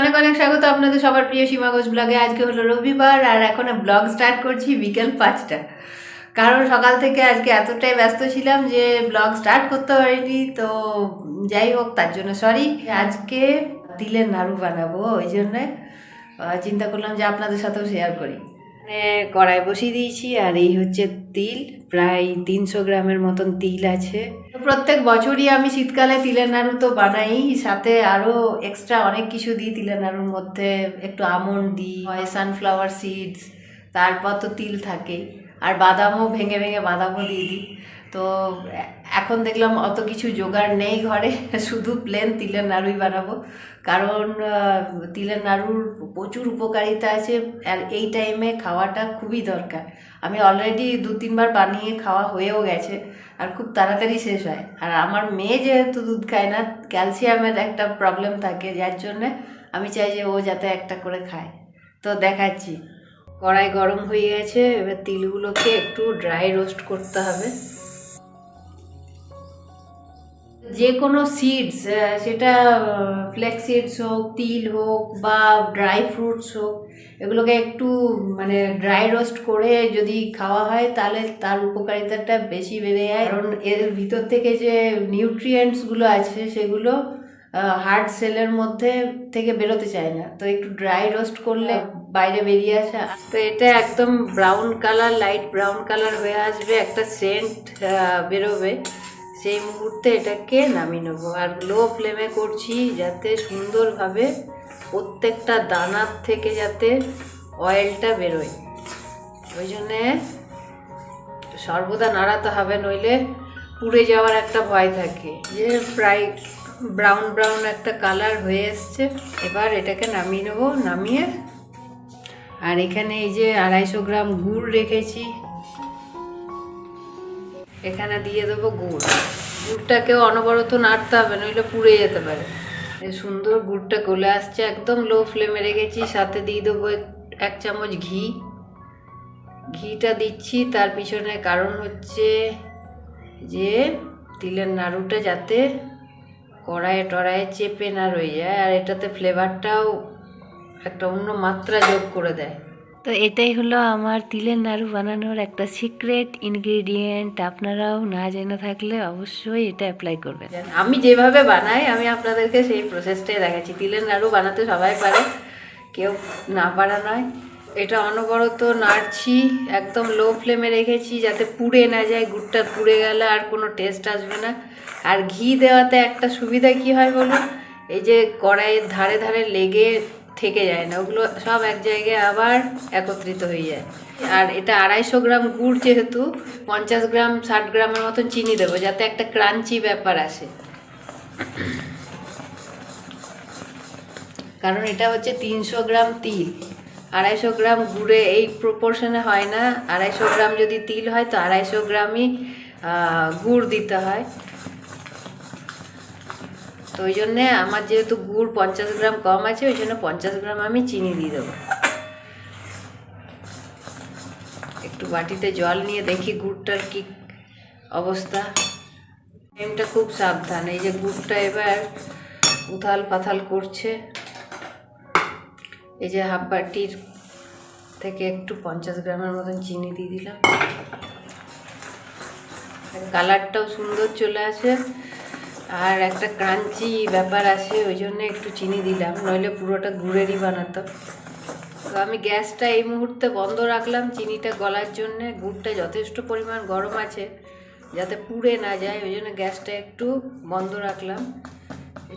অনেক অনেক স্বাগত আপনাদের সবার প্রিয় সীমা ঘোষ ব্লগে আজকে হলো রবিবার আর এখন ব্লগ স্টার্ট করছি বিকেল পাঁচটা। কারণ সকাল থেকে আজকে এতটাই ব্যস্ত ছিলাম যে ব্লগ স্টার্ট করতে পারিনি, তো যাই হোক, তার জন্য সরি আজকে দিলে নাড়ু বানাবো, ওই জন্যে চিন্তা করলাম যে আপনাদের সাথেও শেয়ার করি। মানে কড়াই বসিয়ে দিয়েছি, আর এই হচ্ছে তিল। প্রায় তিনশো গ্রামের মতন তিল আছে। প্রত্যেক বছরই আমি শীতকালে তিলের নাড়ু তো বানাই। সাথে আরও এক্সট্রা অনেক কিছু দিই তিলের নাড়ুর মধ্যে। একটু আমন্ড দিই, হয় সানফ্লাওয়ার সিডস তারপর তো তিল থাকেই। আর বাদামও ভেঙে ভেঙে বাদামও দিয়ে দিই। তো, এখন দেখলাম অত কিছু জোগাড় নেই ঘরে, শুধু প্লেন তিলের নাড়ুই বানাবো। কারণ তিলের নাড়ুর প্রচুর উপকারিতা আছে, আর এই টাইমে খাওয়াটা খুবই দরকার। আমি অলরেডি দু, তিনবার বানিয়ে খাওয়া হয়েও গেছে, আর খুব তাড়াতাড়ি শেষ হয়। আর আমার মেয়ে যেহেতু দুধ খায় না, ক্যালসিয়ামের একটা প্রবলেম থাকে, যার জন্যে আমি চাই যে ও যাতে একটা করে খায়। তো দেখাচ্ছি। কড়াই গরম হয়ে গেছে, এবার তিলগুলোকে একটু ড্রাই রোস্ট করতে হবে। যে কোনো সিডস সেটা ফ্লেক্স সিডস হোক, তিল হোক বা ড্রাই ফ্রুটস হোক, এগুলোকে একটু মানে ড্রাই রোস্ট করে যদি খাওয়া হয়, তাহলে তার উপকারিতাটা বেশি বেড়ে যায়। কারণ এর ভিতর থেকে যে নিউট্রিয়েন্টসগুলো আছে, সেগুলো হার্ট সেলের মধ্যে থেকে বেরোতে চায় না। তো একটু ড্রাই রোস্ট করলে বাইরে বেরিয়ে আসে। তো এটা একদম brown colour light brown colour হয়ে আসবে, একটা সেন্ট বেরোবে। সেই মুহূর্তে এটাকে নামিয়ে নেব। আর লো ফ্লেমে করছি যাতে সুন্দরভাবে প্রত্যেকটা দানার থেকে যাতে অয়েলটা বেরোয়। ওই জন্যে সর্বদা নাড়াতে হবে, নইলে পুড়ে যাওয়ার একটা ভয় থাকে। যে প্রায় ব্রাউন ব্রাউন একটা কালার হয়ে এসছে, এবার এটাকে নামিয়ে নেব, নামিয়ে আর এখানে এই যে আড়াইশো গ্রাম গুড় রেখেছি। এখানে দিয়ে দেবো গুড়। গুড়টাকেও অনবরত নাড়তে হবে, নইলে পুড়ে যেতে পারে। এই সুন্দর গুড়টা গলে আসছে একদম লো ফ্লেমে রেখেছি, সাথে দিয়ে দেবো এক- এক চামচ ঘি। ঘিটা দিচ্ছি, তার পিছনে কারণ হচ্ছে যে তিলের নাড়ুটা যাতে কড়াইয়ে টড়াইয়ে চেপে না রয়ে যায়, আর এটাতে ফ্লেভারটাও একটা অন্য মাত্রা যোগ করে দেয়। তো এটাই হলো আমার তিলের নাড়ু বানানোর একটা সিক্রেট ইনগ্রেডিয়েন্ট। আপনারাও না জেনে থাকলে অবশ্যই এটা অ্যাপ্লাই করবেন। আমি যেভাবে বানাই, আমি আপনাদেরকে সেই প্রসেসটাই দেখাচ্ছি। তিলের নাড়ু বানাতে সবাই পারে, কেউ না পারা নয়। এটা অনবরত নাড়ছি, একদম লো ফ্লেমে রেখেছি যাতে পুড়ে না যায়, গুড়টা পুড়ে গেলে আর কোনো টেস্ট আসবে না। আর ঘি দেওয়াতে একটা সুবিধা কি হয় বলুন? এই যে কড়াইয়ের ধারে ধারে লেগে থেকে যায় না, ওগুলো সব এক জায়গায় আবার একত্রিত হয়ে যায়। আর এটা আড়াইশো গ্রাম গুড় যেহেতু, পঞ্চাশ গ্রাম, ষাট গ্রামের মতন চিনি দেবো, যাতে একটা ক্রাঞ্চি ব্যাপার আসে। কারণ এটা হচ্ছে তিনশো গ্রাম তিল। আড়াইশো গ্রাম গুড়ে এই প্রপোর্শনে হয় না। আড়াইশো গ্রাম যদি তিল হয়, তো আড়াইশো গ্রামই গুড় দিতে হয়। তো ওই জন্যে আমার যেহেতু গুড় পঞ্চাশ গ্রাম কম আছে, ওই জন্য পঞ্চাশ গ্রাম আমি চিনি দিয়ে দেবো। একটু বাটিতে জল নিয়ে দেখি গুড়টার কি অবস্থা। টাইমটা খুব সাবধান, এই যে গুড়টা এবার উথাল পাথাল করছে। এই যে হাফ বাটির থেকে একটু পঞ্চাশ গ্রামের মতন চিনি দিয়ে দিলাম। কালারটাও সুন্দর চলে আসে। আর একটা ক্রাঞ্চি ব্যাপার আছে, ওই জন্য একটু চিনি দিলাম, নইলে পুরোটা গুড়েরই বানাতো। তো আমি গ্যাসটা এই মুহূর্তে বন্ধ রাখলাম, চিনিটা গলার জন্য, গুড়টা যথেষ্ট পরিমাণ গরম আছে, যাতে পুড়ে না যায়, ওই জন্য গ্যাসটা একটু বন্ধ রাখলাম।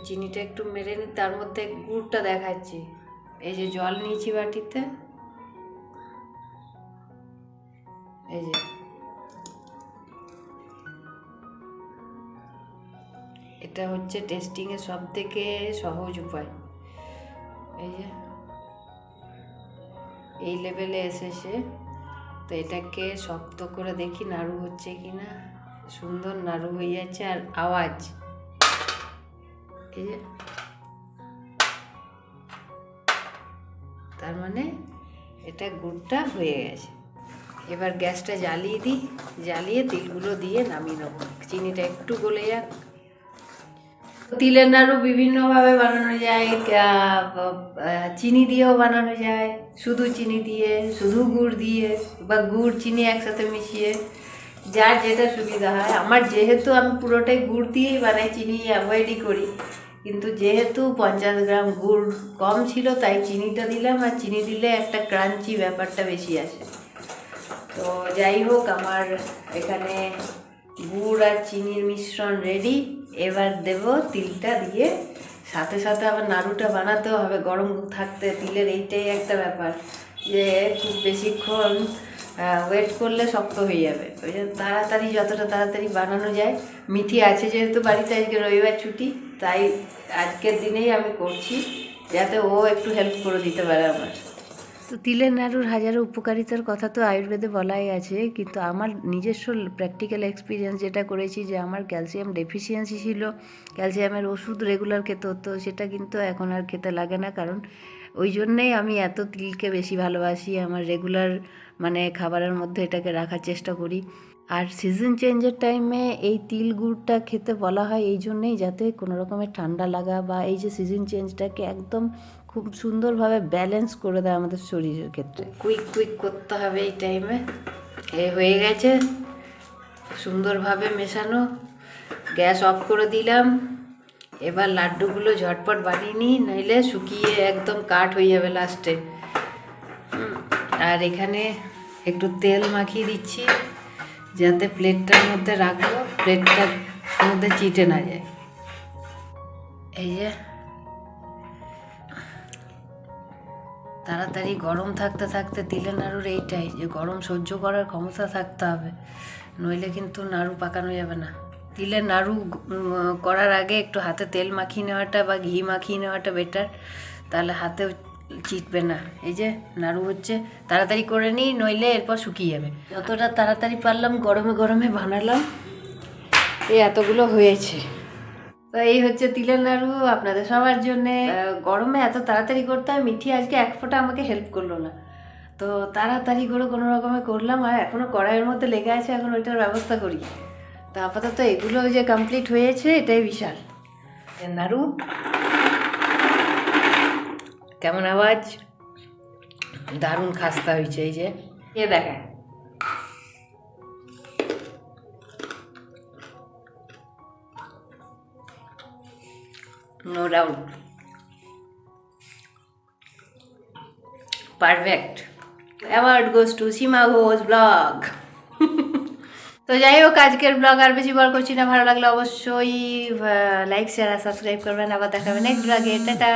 চিনিটা একটু মেরে নিই তার মধ্যে গুড়টা দেখাচ্ছি। এই যে জল নিয়েছি বাটিতে। এই যে। এটা হচ্ছে টেস্টিংয়ের সব থেকে সহজ উপায়। এই যে। এই লেভেলে এসেছে। তো এটাকে শক্ত করে দেখি নাড়ু হচ্ছে কি না সুন্দর নাড়ু হয়ে যাচ্ছে আর আওয়াজ। এই যে। তার মানে এটা গুড়টা হয়ে গেছে। এবার গ্যাসটা জ্বালিয়ে দিই। জ্বালিয়ে তিলগুলো দিয়ে নামিয়ে নেব। চিনিটা একটু গলে যাক। তিলের নাড়ু বিভিন্নভাবে বানানো যায় চিনি দিয়েও বানানো যায়। শুধু চিনি দিয়ে, শুধু গুড় দিয়ে, বা গুড়, চিনি একসাথে মিশিয়ে যার যেটা সুবিধা হয়। আমার যেহেতু আমি পুরোটাই গুড় দিয়েই বানাই, চিনি অ্যাভয়েডই করি। কিন্তু যেহেতু পঞ্চাশ গ্রাম গুড় কম ছিল, তাই চিনিটা দিলাম। আর চিনি দিলে একটা ক্রাঞ্চি ব্যাপারটা বেশি আসে। তো যাই হোক, আমার এখানে গুড় আর চিনির মিশ্রণ রেডি এবার দেব তিলটা দিয়ে। সাথে সাথে আবার নাড়ুটা বানাতেও হবে, গরম থাকতে তিলের এইটাই একটা ব্যাপার যে খুব বেশিক্ষণ ওয়েট করলে শক্ত হয়ে যাবে। ওই জন্য তাড়াতাড়ি, যতটা তাড়াতাড়ি বানানো যায়। মিঠি আছে যেহেতু বাড়িতে, আজকে রবিবার ছুটি, তাই আজকের দিনেই আমি করছি, যাতে ও একটু হেল্প করে দিতে পারে আমার। তো তিলের নাড়ুর হাজারো উপকারিতার কথা তো আয়ুর্বেদে বলাই আছে, কিন্তু আমার নিজস্ব প্র্যাকটিক্যাল এক্সপিরিয়েন্স যেটা করেছি যে আমার ক্যালসিয়াম ডেফিসিয়েন্সি ছিল ক্যালসিয়ামের ওষুধ রেগুলার খেতে হতো, সেটা কিন্তু এখন আর খেতে লাগে না, কারণ ওই জন্যেই আমি এত তিলকে বেশি ভালোবাসি, আমার রেগুলার মানে খাবারের মধ্যে এটাকে রাখার চেষ্টা করি। আর সিজন চেঞ্জের টাইমে এই তিল গুড়টা খেতে বলা হয় এই জন্যেই যাতে কোনো রকমের ঠান্ডা লাগা বা এই যে সিজন চেঞ্জটাকে একদম খুব সুন্দরভাবে ব্যালেন্স করে দেয় আমাদের শরীরের ক্ষেত্রে। কুইক কুইক করতে হবে এই টাইমে এ। হয়ে গেছে। সুন্দরভাবে মেশানো। গ্যাস অফ করে দিলাম। এবার লাড্ডুগুলো ঝটপট বানিয়ে নিই, নইলে শুকিয়ে একদম কাঠ হয়ে যাবে লাস্টে আর এখানে একটু তেল মাখিয়ে দিচ্ছি। যাতে প্লেটটার মধ্যে রাখব প্লেটটার মধ্যে চিটে না যায়। এই যে, তাড়াতাড়ি গরম থাকতে থাকতে তিলের নাড়ুর এইটাই, যে গরম সহ্য করার ক্ষমতা থাকতে হবে, নইলে কিন্তু নাড়ু পাকানো যাবে না। তিলের নাড়ু করার আগে একটু হাতে তেল মাখিয়ে নেওয়াটা বা ঘি মাখিয়ে নেওয়াটা বেটার তাহলে হাতেও চিটবে না। এই যে নাড়ু হচ্ছে, তাড়াতাড়ি করে নিই নইলে এরপর শুকিয়ে যাবে। যতটা তাড়াতাড়ি পারলাম, গরমে গরমে বানালাম এই এতগুলো হয়েছে। তো এই হচ্ছে তিলের নাড়ু আপনাদের সবার জন্যে। গরমে এত তাড়াতাড়ি করতে হয়, মিঠি আজকে এক ফোঁটা আমাকে হেল্প করল না। তো তাড়াতাড়ি করে কোনো রকমে করলাম, আর এখনও কড়াইয়ের মধ্যে লেগে আছে, এখন ওইটার ব্যবস্থা করি। তো আপাতত এগুলো যে কমপ্লিট হয়েছে, এটাই বিশাল। নাড়ু কেমন আওয়াজ? দারুণ খাস্তা হয়েছে এই যে। এ দেখায় no doubt perfect award goes to Seema Ghosh blog তো যাই হোক, আজকের ব্লগ আর বেশি বড় করছি না। ভালো লাগলে অবশ্যই লাইক শেয়ার আর সাবস্ক্রাইব করবেন। আবার দেখাবেন নেক্সট ব্লগে টাটা।